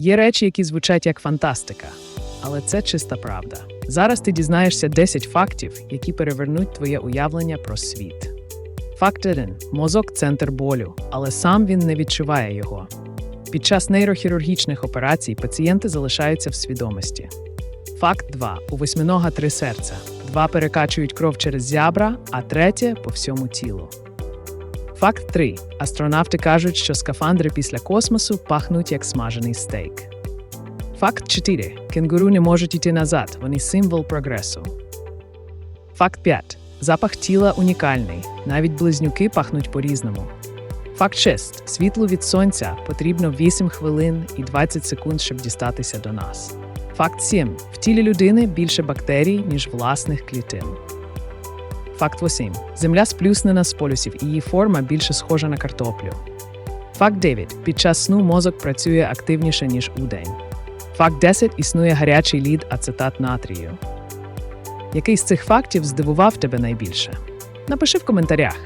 Є речі, які звучать як фантастика, але це чиста правда. Зараз ти дізнаєшся 10 фактів, які перевернуть твоє уявлення про світ. Факт 1. Мозок центр болю, але сам він не відчуває його. Під час нейрохірургічних операцій пацієнти залишаються в свідомості. Факт 2. У восьминога три серця. Два перекачують кров через зябра, а третє по всьому тілу. Факт 3. Астронавти кажуть, що скафандри після космосу пахнуть як смажений стейк. Факт 4. Кенгуру не можуть йти назад, вони символ прогресу. Факт 5. Запах тіла унікальний. Навіть близнюки пахнуть по-різному. Факт 6. Світло від сонця потрібно 8 хвилин і 20 секунд, щоб дістатися до нас. Факт 7. В тілі людини більше бактерій, ніж власних клітин. Факт 8. Земля сплюснена з полюсів, її форма більше схожа на картоплю. Факт 9. Під час сну мозок працює активніше, ніж удень. Факт 10. Існує гарячий лід ацетат натрію. Який з цих фактів здивував тебе найбільше? Напиши в коментарях.